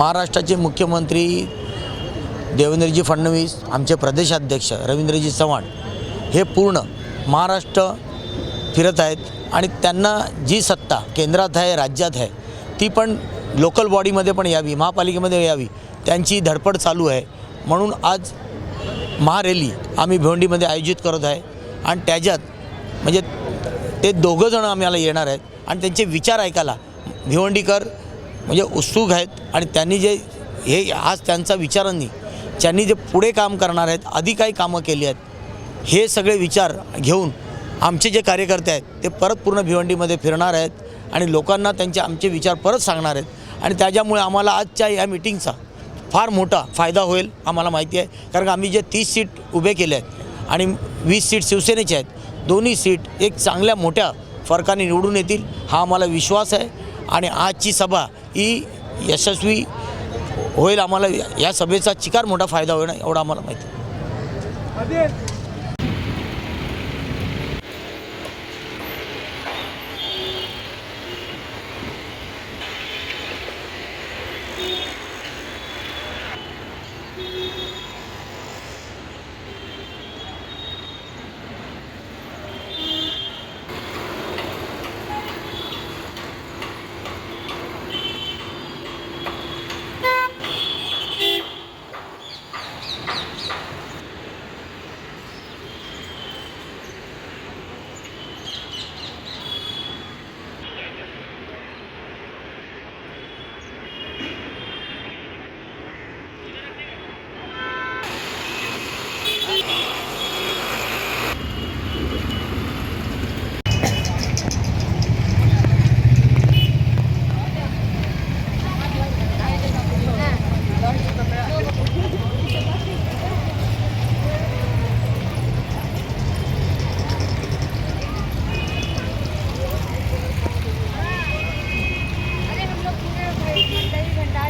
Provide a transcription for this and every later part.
महाराष्ट्राचे मुख्यमंत्री देवेंद्रजी फडणवीस आमचे प्रदेशाध्यक्ष रवींद्रजी चव्हाण हे पूर्ण महाराष्ट्र फिरत आहेत आणि त्यांना जी सत्ता केंद्रात आहे राज्यात आहे ती पण लोकल बॉडीमध्ये पण यावी महापालिकेमध्ये यावी त्यांची धडपड चालू आहे. म्हणून आज महारॅली आम्ही भिवंडीमध्ये आयोजित करत आहे आणि त्याच्यात म्हणजे ते दोघंजणं आम्हाला येणार आहेत आणि त्यांचे विचार ऐकायला भिवंडीकर म्हणजे उत्सुक आहेत आणि त्यांनी जे हे आज त्यांचा विचारांनी ज्यांनी जे पुढे काम करणार आहेत आधी काही कामं केली आहेत हे सगळे विचार घेऊन आमचे जे कार्यकर्ते आहेत ते परत पूर्ण भिवंडीमध्ये फिरणार आहेत आणि लोकांना त्यांचे आमचे विचार परत सांगणार आहेत. आणि त्याच्यामुळे आम्हाला आजच्या या मिटिंगचा फार मोठा फायदा होईल आम्हाला माहिती आहे. कारण का आम्ही जे तीस सीट उभे केले आहेत आणि वीस सीट शिवसेनेचे आहेत दोन्ही सीट एक चांगल्या मोठ्या फरकाने निवडून येतील हा आम्हाला विश्वास आहे. आणि आजची सभा ही यशस्वी होईल आम्हाला या सभेचा चिकार मोठा फायदा होईल एवढा आम्हाला माहिती.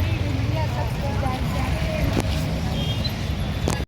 आहे अरे हम